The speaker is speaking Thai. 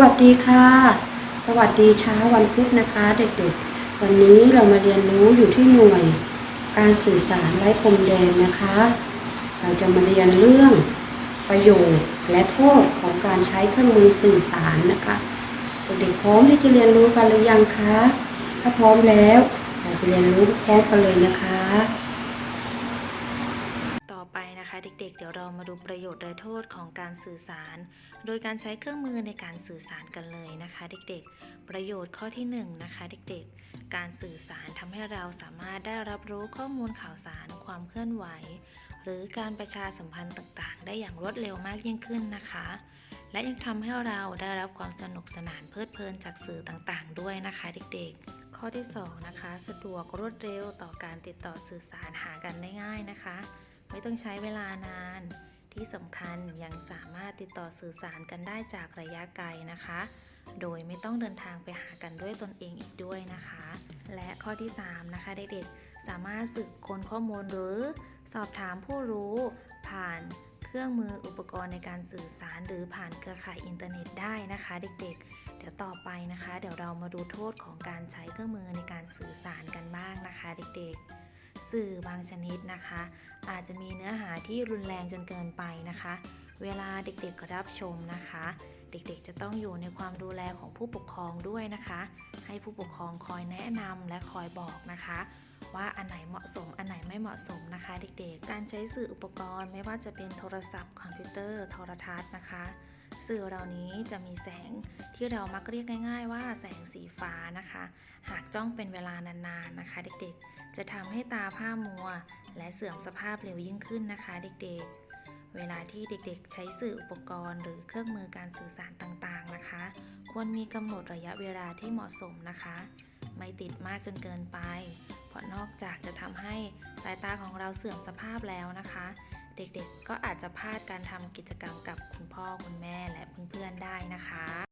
วัสดีค่ะ สวัสดีเช้าวันพุธนะคะ เด็กๆ วันนี้เรามาเรียนรู้อยู่ที่หน่วย การสื่อสารไร้พรมแดนนะคะ เราจะมาเรียนเรื่องประโยชน์และโทษของการใช้เครื่องมือสื่อสารนะคะเด็กๆพร้อมที่จะเรียนรู้กันหรือยังคะ ถ้าพร้อมแล้วเราไปเรียนรู้พร้อมกันเลยนะคะ นะคะเด็กๆ เดี๋ยวเรามาดูประโยชน์และโทษของการสื่อสาร โดยการใช้เครื่องมือในการสื่อสารกันเลยนะคะ เด็กๆ ประโยชน์ข้อที่1นงนะคะเด็กๆ การสื่อสารทำให้เราสามารถได้รับรู้ข้อมูลข่าวสารความเคลื่อนไหว หรือการประชาสัมพันธ์ต่างๆ ได้อย่างรวดเร็วมากยิ่งขึ้นนะคะ และยังทำให้เราได้รับความสนุกสนานเพลิดเพลินจากสื่อต่างๆ ด้วยนะคะเด็กๆข้อที่สองนะคะ สะดวกรวดเร็วต่อการติดต่อสื่อสารหากันได้ง่ายนะคะ ไม่ต้องใช้เวลานาน ที่สำคัญยังสามารถติดต่อสื่อสารกันได้จากระยะไกลนะคะ โดยไม่ต้องเดินทางไปหากันด้วยตนเองอีกด้วยนะคะ และข้อที่ 3 นะคะเด็กๆสามารถสืบค้นข้อมูลหรือ สอบถามผู้รู้ผ่านเครื่องมืออุปกรณ์ในการสื่อสารหรือผ่านเครือข่ายอินเทอร์เน็ตได้นะคะ เด็กๆ เดี๋ยวต่อไปนะคะ เดี๋ยวเรามาดูโทษของการใช้เครื่องมือในการสื่อสารกันบ้างนะคะ เด็กๆ สื่อบางชนิดนะคะ อาจจะมีเนื้อหาที่รุนแรงจนเกินไปนะคะ เวลาเด็กๆรับชมนะคะ เด็กๆจะต้องอยู่ในความดูแลของผู้ปกครองด้วยนะคะ ให้ผู้ปกครองคอยแนะนำและคอยบอกนะคะ ว่าอันไหนเหมาะสมอันไหนไม่เหมาะสมนะคะ เด็กๆ การใช้สื่ออุปกรณ์ไม่ว่าจะเป็นโทรศัพท์คอมพิวเตอร์โทรทัศน์นะคะ สื่อเหล่านี้จะมีแสงที่เรามักเรียกง่าย ๆ ว่าแสงสีฟ้านะคะ หากจ้องเป็นเวลานานๆนะคะ เด็กๆ จะทำให้ตาผ้ามัว และเสื่อมสภาพเร็วยิ่งขึ้นนะคะ เด็กๆเวลาที่เด็กๆ ใช้สื่ออุปกรณ์ หรือเครื่องมือการสื่อสารต่างๆนะคะ ควรมีกำหนดระยะเวลาที่เหมาะสมนะคะ ไม่ติดมากจนเกินไป เพราะนอกจากจะทำให้สายตาของเราเสื่อมสภาพแล้วนะคะ เด็กๆก็อาจจะพลาดการทำกิจกรรมกับคุณพ่อคุณแม่และเพื่อนๆได้นะคะ